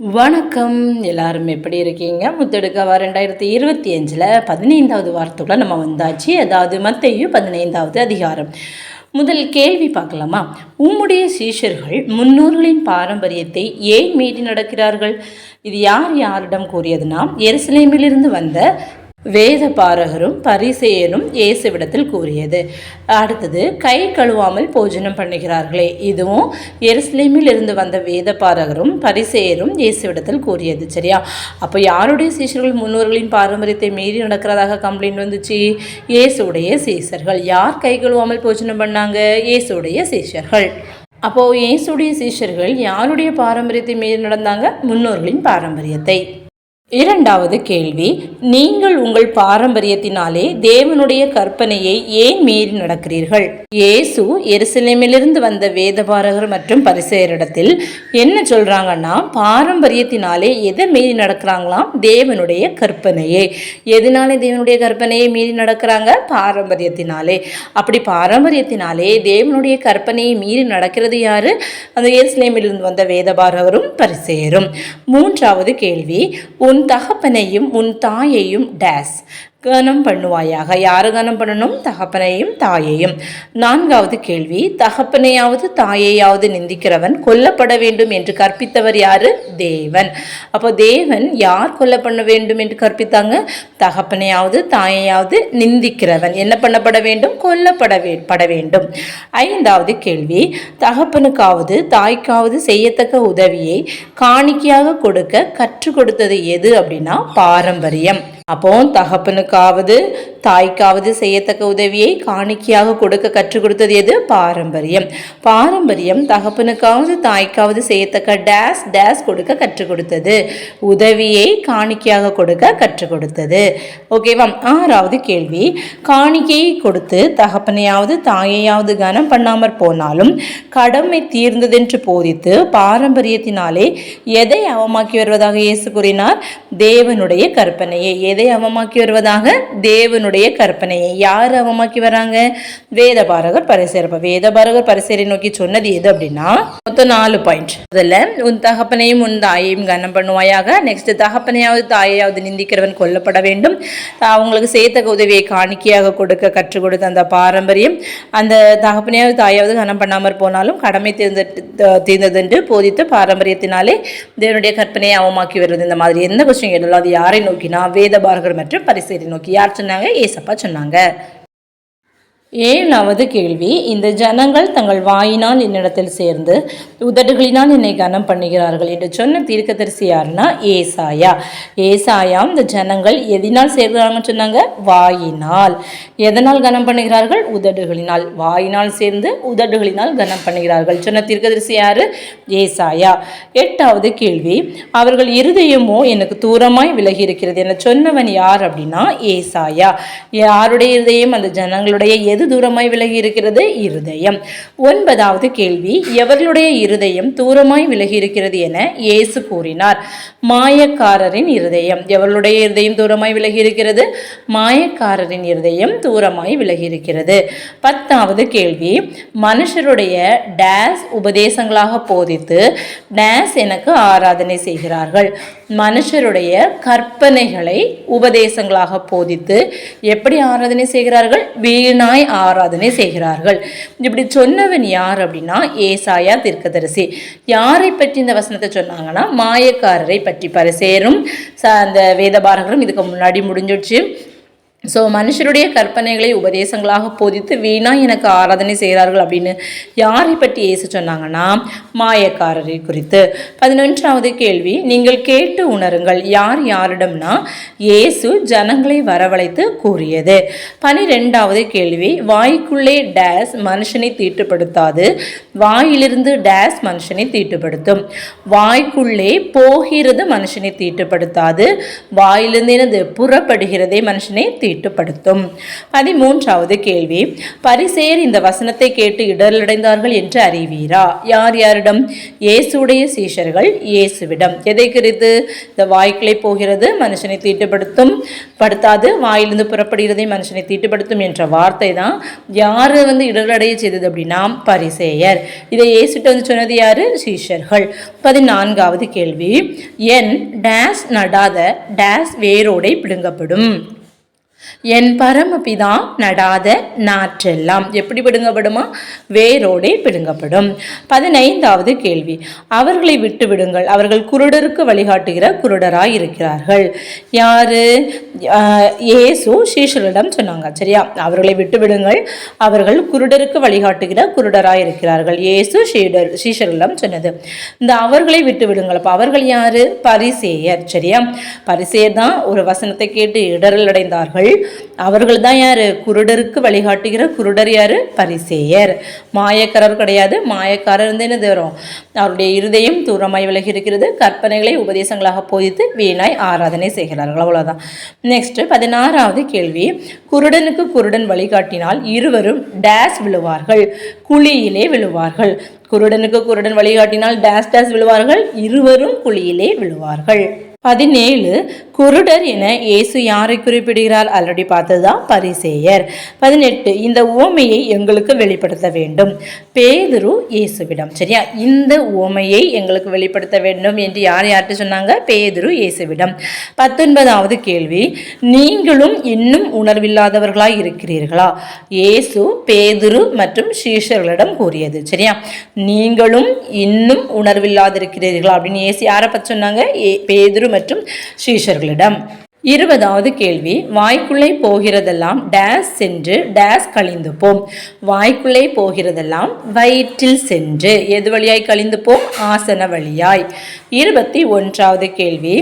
வணக்கம். எல்லாரும் எப்படி இருக்கீங்க? முத்தெடுக்கவா ரெண்டாயிரத்தி இருபத்தி அஞ்சில் பதினைந்தாவது வாரத்துக்குள்ள நம்ம வந்தாச்சு. அதாவது மத்தையும் பதினைந்தாவது அதிகாரம். முதல் கேள்வி பார்க்கலாமா? உம்முடைய சீஷர்கள் முன்னோர்களின் பாரம்பரியத்தை ஏன் மீறி நடக்கிறார்கள்? இது யார் யாரிடம் கூறியதுனா எருசலேமிலிருந்து வந்த வேத பாரகரும் பரிசேயரும் இயேசுவிடத்தில் கூறியது. அடுத்தது கை கழுவாமல் போஜனம் பண்ணுகிறார்களே. இதுவும் எருசலேமில் இருந்து வந்த வேத பாரகரும் பரிசேயரும் இயேசுவிடத்தில் கூறியது. சரியா? அப்போ யாருடைய சீசர்கள் முன்னோர்களின் பாரம்பரியத்தை மீறி நடக்கிறதாக கம்ப்ளைண்ட் வந்துச்சு? இயேசுடைய சீசர்கள் யார் கை கழுவாமல் போஜனம் பண்ணாங்க? இயேசுடைய சீசர்கள் அப்போது இயேசுடைய சீஷர்கள் யாருடைய பாரம்பரியத்தை மீறி நடந்தாங்க? முன்னோர்களின் பாரம்பரியத்தை. இரண்டாவது கேள்வி நீங்கள் உங்கள் பாரம்பரியத்தினாலே தேவனுடைய கற்பனையை ஏன் மீறி நடக்கிறீர்கள்? இயேசு எருசலேமிலிருந்து வந்த வேதபாரகர் மற்றும் பரிசெயரிடத்தில் என்ன சொல்றாங்கன்னா பாரம்பரியத்தினாலே எதை மீறி நடக்கிறாங்களாம்? தேவனுடைய கற்பனையை. எதனாலே தேவனுடைய கற்பனையை மீறி நடக்கிறாங்க? பாரம்பரியத்தினாலே. அப்படி பாரம்பரியத்தினாலே தேவனுடைய கற்பனையை மீறி நடக்கிறது யாரு? அந்த எருசலேமிலிருந்து வந்த வேதபாரகரும் பரிசெயரும். மூன்றாவது கேள்வி உன் உன் தகப்பனையும் உன் தாயையும் டேஸ். கனம் பண்ணுவாயாக? யாரு கனம் பண்ணணும்? தகப்பனையும் தாயையும். நான்காவது கேள்வி தகப்பனையாவது தாயையாவது நிந்திக்கிறவன் கொல்லப்பட வேண்டும் என்று கற்பித்தவர் யாரு? தேவன். அப்போ தேவன் யார் கொல்ல பண்ண வேண்டும் என்று கற்பித்தாங்க? தகப்பனையாவது தாயையாவது நிந்திக்கிறவன். என்ன பண்ணப்பட வேண்டும்? கொல்லப்பட வே பட வேண்டும். ஐந்தாவது கேள்வி தகப்பனுக்காவது தாய்க்காவது செய்யத்தக்க உதவியை காணிக்கையாக கொடுக்க கற்றுக் கொடுத்தது எது அப்படின்னா பாரம்பரியம். அப்போ தகப்பனுக்காவது தாய்க்காவது செய்யத்தக்க உதவியை காணிக்கையாக கொடுக்க கற்றுக் கொடுத்தது எது? பாரம்பரியம். பாரம்பரியம் தகப்பனுக்காவது தாய்க்காவது செய்யத்தக்க டேஸ் டேஸ் கொடுக்க கற்றுக் கொடுத்தது. உதவியை காணிக்கையாக கொடுக்க கற்றுக் கொடுத்தது. ஓகேவா ஆறாவது கேள்வி. காணிக்கையை கொடுத்து தகப்பனையாவது தாயையாவது கனம் பண்ணாமற் போனாலும் கடமை தீர்ந்ததென்று போதித்து பாரம்பரியத்தினாலே எதை அவமாக்கி வருவதாக இயேசு கூறினார்? தேவனுடைய கற்பனையை. எதை அவமாக்கி வருவதாக? தேவனுடைய கற்பனையை யார் அவமாக்கி வராங்க? வேதபாரகர் பரிசேர். அப்ப வேதபாரகர் பரிசேரை நோக்கி சொன்னது எது அப்படின்னா மொத்தம் நாலு பாயிண்ட் அதில் உன் தகப்பனையும் உன் தாயையும் கனம் பண்ணுவாயாக. நெக்ஸ்ட் தகப்பனையாவது தாயையாவது நிந்திக்கிறவன் கொல்லப்பட வேண்டும். அவங்களுக்கு சேர்த்த உதவியை காணிக்கையாக கொடுக்க கற்றுக் கொடுத்த அந்த பாரம்பரியம் அந்த தகப்பனையாவது தாயாவது கனம் பண்ணாமற் போனாலும் கடமை தீர்ந்த தீர்ந்ததென்று போதித்து பாரம்பரியத்தினாலே தேவனுடைய கற்பனையை அவமாக்கி வருவது. இந்த மாதிரி எந்த கொஸ்டின் கேட்டாலும் அது யாரை நோக்கினா வேத பாரகர் மற்றும் பரிசேரை நோக்கி. யார் சொன்னாங்க? ஏசப்பா சொன்னாங்க. ஏழாவது கேள்வி. இந்த ஜனங்கள் தங்கள் வாயினால் என்னிடத்தில் சேர்ந்து உதடுகளினால் என்னை கனம் பண்ணுகிறார்கள் என்று சொன்ன தீர்க்கதரிசி யாருன்னா ஏசாயா. ஏசாயா இந்த ஜனங்கள் எதினால் சேர்கிறாங்கன்னு சொன்னாங்க? வாயினால். எதனால் கனம் பண்ணுகிறார்கள்? உதடுகளினால். வாயினால் சேர்ந்து உதடுகளினால் கனம் பண்ணுகிறார்கள். சொன்ன தீர்க்கதரிசி யாரு ஏசாயா. எட்டாவது கேள்வி. அவர்கள் இருதயமோ எனக்கு தூரமாய் விலகி இருக்கிறது என சொன்னவன் யார் அப்படின்னா ஏசாயா. யாருடைய இருதயம்? அந்த ஜனங்களுடைய எது எது தூரமாய் விலகி இருக்கிறது? இருதயம். ஒன்பதாவது கேள்வி எவர்களுடைய இருதயம் தூரமாய் விலகி இருக்கிறது என இயேசு கூறினார். மாயக்காரரின் இருதயம். எவர்களுடைய இருதயம் தூரமாய் விலகி இருக்கிறது? மாயக்காரரின் இருதயம் தூரமாய் விலகி இருக்கிறது. பத்தாவது கேள்வி மனுஷருடைய டேஸ் உபதேசங்களாக போதித்து டேஸ் எனக்கு ஆராதனை செய்கிறார்கள். மனுஷருடைய கற்பனைகளை உபதேசங்களாக போதித்து எப்படி ஆராதனை செய்கிறார்கள்? வீணாய் ஆராதனை செய்கிறார்கள். இப்படி சொன்னவன் யார் அப்படின்னா ஏசாயா தீர்க்கதரிசி. யாரை பற்றி இந்த வசனத்தை சொன்னாங்கன்னா மாயக்காரரை பற்றி பரிசேரும் ச அந்த வேதபாரகரும் இதுக்கு முன்னாடி முடிஞ்சிடுச்சு. ஸோ மனுஷருடைய கற்பனைகளை உபதேசங்களாக போதித்து வீணாக எனக்கு ஆராதனை செய்கிறார்கள் அப்படின்னு யாரை பற்றி ஏசு சொன்னாங்கன்னா மாயக்காரரை குறித்து. பதினொன்றாவது கேள்வி நீங்கள் கேட்டு உணருங்கள் யார் யாரிடம்னா இயேசு ஜனங்களை வரவழைத்து கூறியது. பனிரெண்டாவது கேள்வி வாய்க்குள்ளே டேஸ் மனுஷனை தீட்டுப்படுத்தாது வாயிலிருந்து டேஸ் மனுஷனை தீட்டுப்படுத்தும். வாய்க்குள்ளே போகிறது மனுஷனை தீட்டுப்படுத்தாது வாயிலிருந்து எனது புறப்படுகிறதே மனுஷனை தீ தீட்டுப்படுத்தும் பதிமூன்றாவது கேள்வி. பரிசேர் இந்த வசனத்தை கேட்டு இடரடைந்தார்கள் என்று அறிவீரா? யார் யாரிடம்? இயேசுடைய சீஷர்கள் இயேசுவிடம். எதை குறித்து? இந்த வாய்க்குள்ளே போகிறது மனுஷனை தீட்டுப்படுத்தும். படுத்தாது வாயிலிருந்து புறப்படுகிறதை மனுஷனை தீட்டுப்படுத்தும் என்ற வார்த்தை தான். யார் வந்து இடரடைய செய்தது அப்படின்னா பரிசேயர். இதை இயேசுட்ட வந்து சொன்னது யாரு? சீஷர்கள். பதினான்காவது கேள்வி. என் டேஸ் நடாத டேஸ் வேரோடை பிடுங்கப்படும். என் பரமபிதா நடாத நாற்றெல்லாம். எப்படி பிடுங்கப்படுமா? வேரோடே பிடுங்கப்படும். பதினைந்தாவது கேள்வி. அவர்களை விட்டு விடுங்கள். அவர்கள் குருடருக்கு வழிகாட்டுகிற குருடராய் இருக்கிறார்கள் யாரு? ஏசு இயேசு சீஷரிடம் சொன்னாங்க. சரியா? அவர்களை விட்டு விடுங்கள். அவர்கள் குருடருக்கு வழிகாட்டுகிற குருடராய் இருக்கிறார்கள் ஏசு ஷீடர் சீஷரிடம் சொன்னது. இந்த அவர்களை விட்டு விடுங்கள். அப்போ அவர்கள் யாரு? பரிசேயர். சரியா? பரிசேயர் தான் ஒரு வசனத்தை கேட்டு இடரல் அடைந்தார்கள். அவர்கள் தான் யாரு? குருடருக்கு வழிகாட்டுகிற குருடர் யாரு? பரிசேயர். மாயக்காரர் கிடையாது. மாயக்காரர் வந்து என்னது வரும்? அவருடைய இருதயம் தூரமாய் விலகி இருக்கிறது கற்பனைகளை உபதேசங்களாக போதித்து வீணாய் ஆராதனை செய்கிறார்கள். அவ்வளோதான் நெக்ஸ்ட்டு பதினாறாவது கேள்வி. குருடனுக்கு குருடன் வழிகாட்டினால் இருவரும் டேஸ் விழுவார்கள். குழியிலே விழுவார்கள். குருடனுக்கு குருடன் வழிகாட்டினால் டேஸ் டேஸ் விழுவார்கள். இருவரும் குழியிலே விழுவார்கள். பதினேழு குருடர் என இயேசு யாரை குறிப்பிடுகிறார்? ஆல்ரெடி பார்த்ததுதான் பரிசேயர். பதினெட்டு இந்த உவமையை எங்களுக்கு வெளிப்படுத்த வேண்டும். பேதுரு இயேசுவிடம் சரியா? இந்த உவமையை எங்களுக்கு வெளிப்படுத்த வேண்டும் என்று யார் யார்கிட்ட சொன்னாங்க? பேதுரு இயேசுவிடம். பத்தொன்பதாவது கேள்வி நீங்களும் இன்னும் உணர்வில்லாதவர்களாய் இருக்கிறீர்களா? இயேசு பேதுரு மற்றும் சீஷர்களிடம் கூறியது சரியா? நீங்களும் இன்னும் உணர்வில்லாதிருக்கிறீர்களா? அப்படின்னு இயேசு யாரை பற்றி சொன்னாங்க? ஏ- பேதுரு மற்றும் ஸ்ரீஷர்களிடம். இருபதாவது கேள்வி வாய்க்குள்ளே போகிறதெல்லாம் டேஸ் சென்று டேஸ் கழிந்து போம் வாய்க்குள்ளே போகிறதெல்லாம் வயிற்றில் சென்று. எது வழியாய் கழிந்து போம் ஆசன வழியாய். இருபத்தி ஒன்றாவது கேள்வி.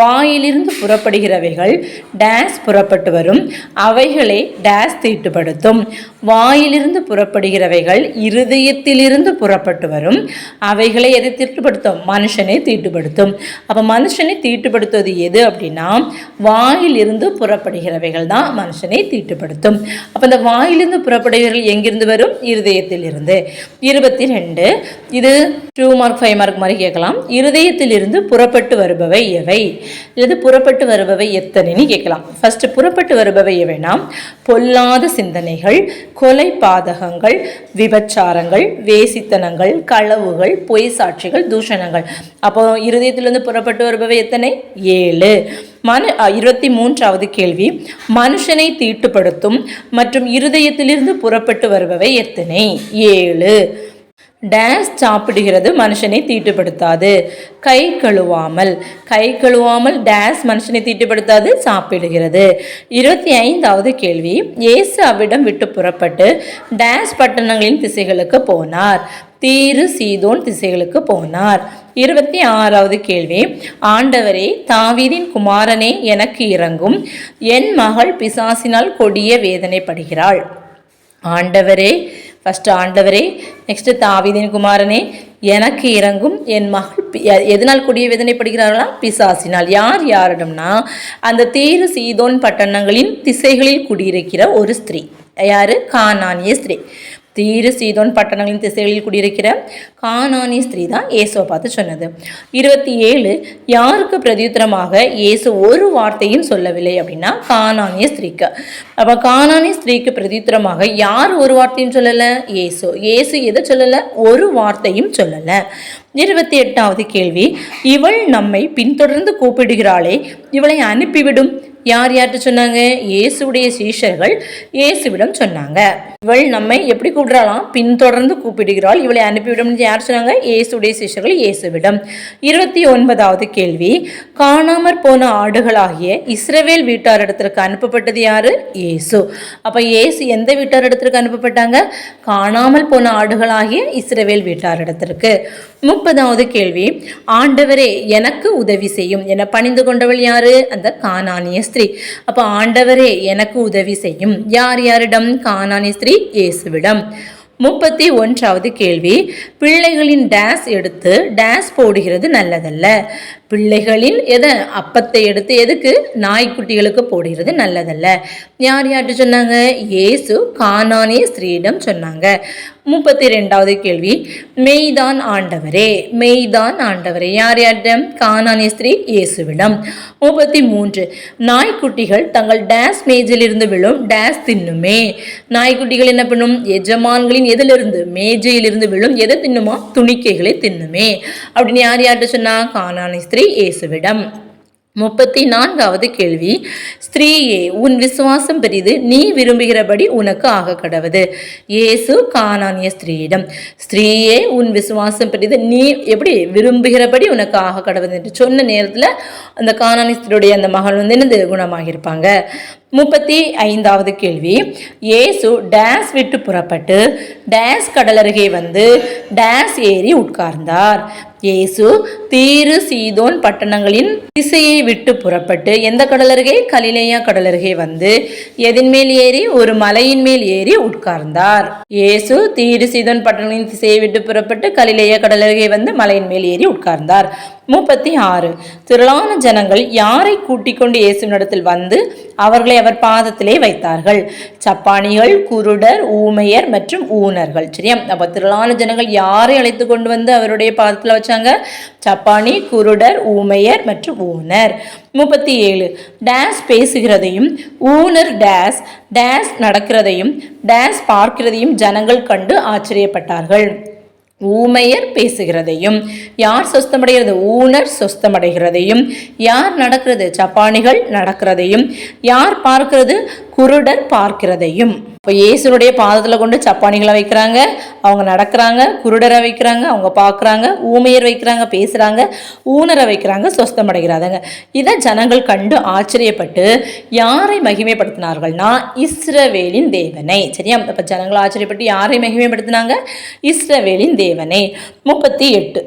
வாயிலிருந்து புறப்படுகிறவைகள் டேஸ் புறப்பட்டு வரும். அவைகளை டேஸ் தீட்டுப்படுத்தும். வாயிலிருந்து புறப்படுகிறவைகள் இருதயத்திலிருந்து புறப்பட்டு வரும். அவைகளை எதை தீட்டுப்படுத்தும்? மனுஷனை தீட்டுப்படுத்தும். அப்போ மனுஷனை தீட்டுப்படுத்துவது எது அப்படின்னா வாயிலிருந்து புறப்படுகிறவைகள் தான் மனுஷனை தீட்டுப்படுத்தும். அப்போ இந்த வாயிலிருந்து புறப்படுகிறவர்கள் எங்கிருந்து வரும்? இருதயத்திலிருந்து. இருபத்தி ரெண்டு. இது டூ மார்க் ஃபைவ் மார்க் மாதிரி கேட்கலாம். இருதயத்திலிருந்து புறப்பட்டு வருபவை எவை? இது புறப்பட்டு வருபவை எத்தனைன்னு கேட்கலாம். ஃபர்ஸ்ட் புறப்பட்டு வருபவை எவைனா பொல்லாத சிந்தனைகள் கொலை பாதகங்கள் விபச்சாரங்கள் வேசித்தனங்கள் களவுகள் பொய் சாட்சிகள் தூஷணங்கள். அப்போ இருதயத்திலிருந்து புறப்பட்டு வருபவை எத்தனை? ஏழு. மனு இருபத்தி மூன்றாவது கேள்வி. மனுஷனை தீட்டுப்படுத்தும் மற்றும் இருதயத்திலிருந்து புறப்பட்டு வருபவை எத்தனை? ஏழு. டேஸ் சாப்பிடுகிறது மனுஷனை தீட்டுப்படுத்தாது. கை கழுவாமல் கை கழுவாமல் டேஸ் மனுஷனை தீட்டுப்படுத்தாது சாப்பிடுகிறது. இருபத்தி ஐந்தாவது கேள்வி இயேசு அவ்விடம் விட்டு புறப்பட்டு டேஸ் பட்டணங்களின் திசைகளுக்கு போனார். தீரு சீதோன் திசைகளுக்கு போனார். இருபத்தி ஆறாவது கேள்வி ஆண்டவரே தாவீதின் குமாரனே எனக்கு இறங்கும் என் மகள் பிசாசினால் கொடிய வேதனைப்படுகிறாள். ஆண்டவரே ஃபஸ்ட்டு ஆண்டவரே நெக்ஸ்ட்டு தாவிதின் குமாரனே எனக்கு இறங்கும் என் மகள் பி- எ- எதனால் கூடிய வேதனைப்படுகிறார்களா? பிசாசினால். யார் யாரிடம்னா அந்த தீரு சீதோன் பட்டணங்களின் திசைகளில் குடியிருக்கிற ஒரு ஸ்திரீ. யாரு? கானானிய ஸ்திரீ. தீரு சீதோன் பட்டணங்களின் திசைகளில் குடியிருக்கிற கானானி ஸ்திரீ தான் இயேசுவை பார்த்து சொன்னது. இருபத்தி ஏழு யாருக்கு பிரதியுத்தரமாக இயேசு ஒரு வார்த்தையும் சொல்லவில்லை அப்படின்னா கானானிய ஸ்திரீக்கு. அப்போ கானானிய ஸ்திரீக்கு பிரதியுத்தரமாக யார் ஒரு வார்த்தையும் சொல்லலை? இயேசு. இயேசு எதை சொல்லலை? ஒரு வார்த்தையும் சொல்லலை. இருபத்தி எட்டாவது கேள்வி இவள் நம்மை பின்தொடர்ந்து கூப்பிடுகிறாளே இவளை அனுப்பிவிடும். யார் யார்கிட்ட சொன்னாங்க? இயேசுடைய சீஷர்கள் இயேசுவிடம் சொன்னாங்க. இவள் நம்மை எப்படி கூப்பிடுறாளாம்? பின்தொடர்ந்து கூப்பிடுகிறாள். இவளை அனுப்பிவிடும் யார் சொன்னாங்க? இயேசுடைய சீஷர்கள் இயேசுவிடம். இருபத்தி ஒன்பதாவது கேள்வி. காணாமற் போன ஆடுகளாகிய இஸ்ரவேல் வீட்டாரிடத்திற்கு அனுப்பப்பட்டது யாரு? இயேசு. அப்ப இயேசு எந்த வீட்டாரிடத்திற்கு அனுப்பப்பட்டாங்க? காணாமல் போன ஆடுகளாகிய இஸ்ரவேல் வீட்டாரிடத்திற்கு. முப்பதாவது கேள்வி. ஆண்டவரே எனக்கு உதவி செய்யும். என பணிந்து கொண்டவள் யாரு? அந்த காணானிய ஸ்திரீ. அப்போ ஆண்டவரே எனக்கு உதவி செய்யும். யார் யாரிடம் கானானி ஸ்திரீ? இயேசுவிடம். முப்பத்தி ஒன்றாவது கேள்வி. பிள்ளைகளின் டேஸ் எடுத்து டேஸ் போடுகிறது நல்லதல்ல. பிள்ளைகளின் எதை அப்பத்தை எடுத்து எதுக்கு? நாய்க்குட்டிகளுக்கு போடுகிறது நல்லதல்ல. யார் யார்கிட்ட சொன்னாங்க? ஏசு கானானிய ஸ்ரீடம் சொன்னாங்க. முப்பத்தி ரெண்டாவது கேள்வி. மெய்தான் ஆண்டவரே மெய்தான் ஆண்டவரே. யார் யாரிடம்? கானானிய ஸ்திரீ இயேசுவிடம். முப்பத்தி மூன்று. நாய்க்குட்டிகள் தங்கள் டேஸ் மேஜிலிருந்து விழும் டேஸ் தின்னுமே. நாய்க்குட்டிகள் என்ன பண்ணும்? எஜமான்களின் எதிலிருந்து மேஜையிலிருந்து விழும் எதை தின்னுமா? துணிக்கைகளை தின்னுமே. அப்படின்னு யார் யார்கிட்ட சொன்னா? கானானிய ஸ்திரீ இயேசுவிடம். முப்பத்தி நான்காவது கேள்வி. ஸ்திரீயே உன் விசுவாசம் பெரிது. நீ விரும்புகிறபடி உனக்கு ஆக கடவுது. இயேசு கானானிய ஸ்திரீயிடம் ஸ்திரீயே உன் விசுவாசம் பெரிது. நீ எப்படி விரும்புகிறபடி உனக்கு ஆக கடவுது? என்று சொன்ன நேரத்தில் அந்த கானானிய ஸ்திரியுடைய அந்த மகள் வந்து என்னது குணமாகியிருப்பாங்க? முப்பத்தி ஐந்தாவது கேள்வி. இயேசு டேஸ் விட்டு புறப்பட்டு டேஸ் கடலருகே வந்து டேஸ் ஏறி உட்கார்ந்தார். இயேசு தீரு சீதோன் பட்டணங்களின் திசையை விட்டு புறப்பட்டு எந்த கடலருகே? கலிலேயா கடலருகே வந்து எதின் மேல் ஏறி? ஒரு மலையின் மேல் ஏறி உட்கார்ந்தார். இயேசு தீரு சீதோன் பட்டணங்களின் திசையை விட்டு புறப்பட்டு கலிலேயா கடலருகே வந்து மலையின் மேல் ஏறி உட்கார்ந்தார். முப்பத்தி ஆறு திரளான ஜனங்கள் யாரை கூட்டிக் கொண்டு இயேசுவினிடத்தில் வந்து அவர்களை அவர் பாதத்திலே வைத்தார்கள்? சப்பானிகள் குருடர் ஊமையர் மற்றும் ஊனர்கள். சரியா? அப்போ திரளான ஜனங்கள் யாரை அழைத்து கொண்டு வந்து அவருடைய பாதத்தில் வச்சாங்க? சப்பானி குருடர் ஊமையர் மற்றும் ஊனர். முப்பத்தி ஏழு டேஸ் பேசுகிறதையும் ஊனர் டேஸ் டேஸ் நடக்கிறதையும் டேஸ் பார்க்கிறதையும் ஜனங்கள் கண்டு ஆச்சரியப்பட்டார்கள். ஊமையர் பேசுகிறதையும் யார் சொஸ்தமடைகிறது? ஊனர் சொஸ்தமடைகிறதையும் யார் நடக்கிறது? சப்பானிகள் நடக்கிறதையும் யார் பார்க்கிறது? குருடர் பார்க்கிறதையும். இப்போ இயேசுனுடைய பாதத்தில் கொண்டு சப்பானிகளை வைக்கிறாங்க அவங்க நடக்கிறாங்க குருடரை வைக்கிறாங்க அவங்க பார்க்குறாங்க ஊமையர் வைக்கிறாங்க பேசுகிறாங்க ஊனரை வைக்கிறாங்க சொஸ்தமடைகிறாங்க இதை ஜனங்கள் கண்டு ஆச்சரியப்பட்டு யாரை மகிமைப்படுத்தினார்கள்னா இஸ்ரவேலின் தேவனை. சரியா? இப்போ ஜனங்கள் ஆச்சரியப்பட்டு யாரை மகிமைப்படுத்தினாங்க? இஸ்ரவேலின் தேவனை. முப்பத்தி எட்டு.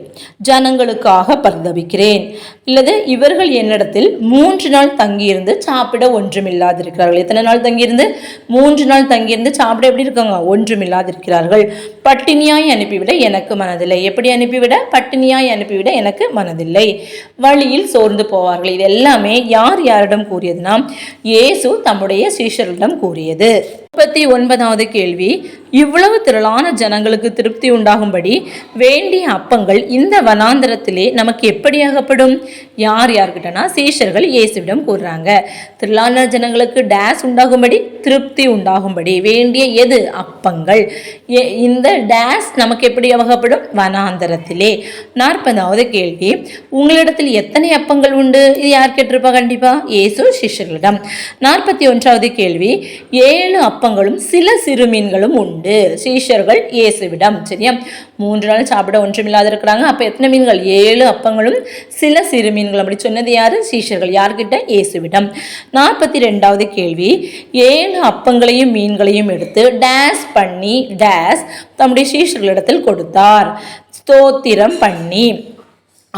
ஜனங்களுக்காக பரிதவிக்கிறேன் இல்லது இவர்கள் என்னிடத்தில் மூன்று நாள் தங்கியிருந்து சாப்பிட ஒன்றுமில்லாதிருக்கிறார்கள். எத்தனை நாள்? நாள் தங்கியிருந்து மூன்று நாள் தங்கியிருந்து சாப்பிட எப்படி இருக்காங்க? ஒன்றுமில்லாதிருக்கிறார்கள். பட்டினியாய் அனுப்பிவிட எனக்கு மனதில்லை. எப்படி அனுப்பிவிட? பட்டினியாய் அனுப்பிவிட எனக்கு மனதில்லை. வழியில் சோர்ந்து போவார்கள். இது எல்லாமே யார் யாரிடம் கூறியதுனா இயேசு தம்முடைய சீஷர்களிடம் கூறியது. முப்பத்தி ஒன்பதாவது கேள்வி. இவ்வளவு திரளான ஜனங்களுக்கு திருப்தி உண்டாகும்படி வேண்டிய அப்பங்கள் இந்த வனாந்திரத்திலே நமக்கு எப்படியாகப்படும்? யார் யார்கிட்டனா? சீஷர்கள் இயேசுவிடம் கூறுறாங்க. திரளான ஜனங்களுக்கு டேஸ் உண்டாகும் உண்டாகும்படி திருப்தி உண்டாகும்படி. வேண்டிய எது? அப்பங்கள். எ- இந்த டேஸ் நமக்கு எப்படி ஆகப்படும் வனாந்தரத்திலே. நாற்பதாவது கேள்வி. உங்களிடத்தில் எத்தனை அப்பங்கள் உண்டு? இது யார் கேட்டிருப்பா? கண்டிப்பா இயேசு சிஷ்யர்களிடம். நாற்பத்தி ஒன்றாவது கேள்வி. ஏழு அப்பங்களும் சில சிறு மீன்களும் உண்டு. சீஷர்கள் இயேசுவிடம். சரியா? மூன்று நாள் சாப்பிட ஒன்றுமில்லாத இருக்கிறாங்க. அப்போ எத்தனை மீன்கள்? ஏழு அப்பங்களும் சில சிறு மீன்கள். அப்படி சொன்னது யார்? சீஷர்கள் யார்கிட்ட? இயேசுவிடம். நாற்பத்தி ரெண்டாவது கேள்வி. ஏழு அப்பங்களையும் மீன்களையும் எடுத்து டேஸ் பண்ணி டேஸ் தம்முடைய சீஷர்களிடத்தில் கொடுத்தார். ஸ்தோத்திரம் பண்ணி.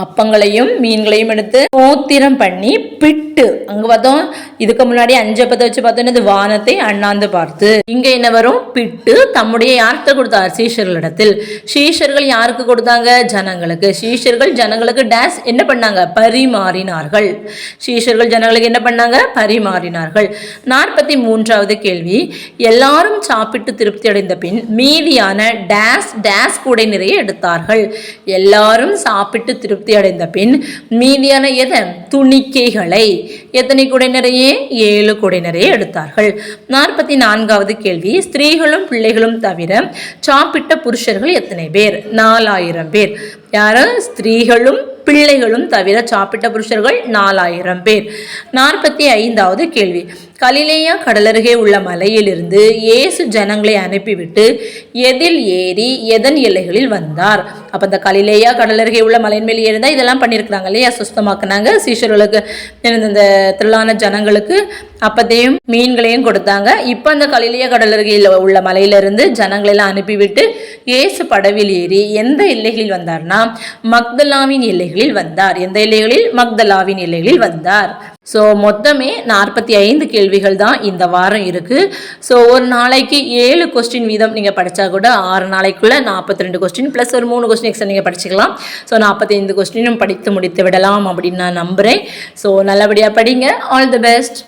அப்பங்களையும் மீன்களையும் எடுத்து மோத்திரம் பண்ணி பிட்டு. அங்க பார்த்தோம் இதுக்கு முன்னாடி அஞ்சப்பத்தை வச்சு பார்த்தோம் இது வானத்தை அண்ணாந்து பார்த்து. இங்க என்ன வரும்? பிட்டு. தம்முடைய யார்கிட்ட கொடுத்தார்? சீஷர்களிடத்தில். சீஷர்கள் யாருக்கு கொடுத்தாங்க? ஜனங்களுக்கு. சீஷர்கள் ஜனங்களுக்கு டேஸ் என்ன பண்ணாங்க? பரிமாறினார்கள். சீஷர்கள் ஜனங்களுக்கு என்ன பண்ணாங்க? பரிமாறினார்கள். நாற்பத்தி மூன்றாவது கேள்வி. எல்லாரும் சாப்பிட்டு திருப்தி அடைந்த பின் மீதியான டேஸ் டேஸ் கூடை நிறைய எடுத்தார்கள். எல்லாரும் சாப்பிட்டு திருப்தி அடைந்த பின் மீதியான எதை? துணிக்கைகளை. எத்தனை குடையினரையே ஏழு குடையினரையே எடுத்தார்கள். நாற்பத்தி நான்காவது கேள்வி. ஸ்திரீகளும் பிள்ளைகளும் தவிர சாப்பிட்ட புருஷர்கள் எத்தனை பேர்? நாலாயிரம் பேர். யாரும் ஸ்திரீகளும் பிள்ளைகளும் தவிர சாப்பிட்ட புருஷர்கள் நாலாயிரம் பேர். நாற்பத்தி ஐந்தாவது கேள்வி. கலிலேயா கடலருகே உள்ள மலையிலிருந்து இயேசு ஜனங்களை அனுப்பிவிட்டு எதில் ஏறி எதன் எல்லைகளில் வந்தார்? அப்போ இந்த கலிலேயா கடலருகே உள்ள மலையின் மேல் ஏறிதான் இதெல்லாம் பண்ணியிருக்கிறாங்க இல்லையா? சுஸ்தமாக்குனாங்க. சீஷர்களுக்கு இந்த திரளான ஜனங்களுக்கு அப்பத்தையும் மீன்களையும் கொடுத்தாங்க. இப்போ அந்த கலிலேயா கடலருகையில் உள்ள மலையிலிருந்து ஜனங்களெல்லாம் அனுப்பிவிட்டு இயேசு படவில் ஏறி எந்த எல்லைகளில் வந்தார்னா மக்தலாவின் எல்லைகளில் வந்தார். எந்த எல்லைகளில்? மக்தலாவின் எல்லைகளில் வந்தார். ஸோ மொத்தமே நாற்பத்தி ஐந்து கேள்விகள் தான் இந்த வாரம் இருக்குது ஸோ ஒரு நாளைக்கு ஏழு கொஸ்டின் வீதம் நீங்கள் படித்தா கூட ஆறு நாளைக்குள்ளே நாற்பத்தி ரெண்டு கொஸ்டின் ப்ளஸ் ஒரு மூணு கொஸ்டின் எக்ஸ்ட்ரா நீங்கள் படிச்சுக்கலாம். ஸோ நாற்பத்தைந்து கொஸ்டினும் படித்து முடித்து விடலாம் அப்படின்னு நான் நம்புகிறேன் ஸோ நல்லபடியாக படிங்க. All the best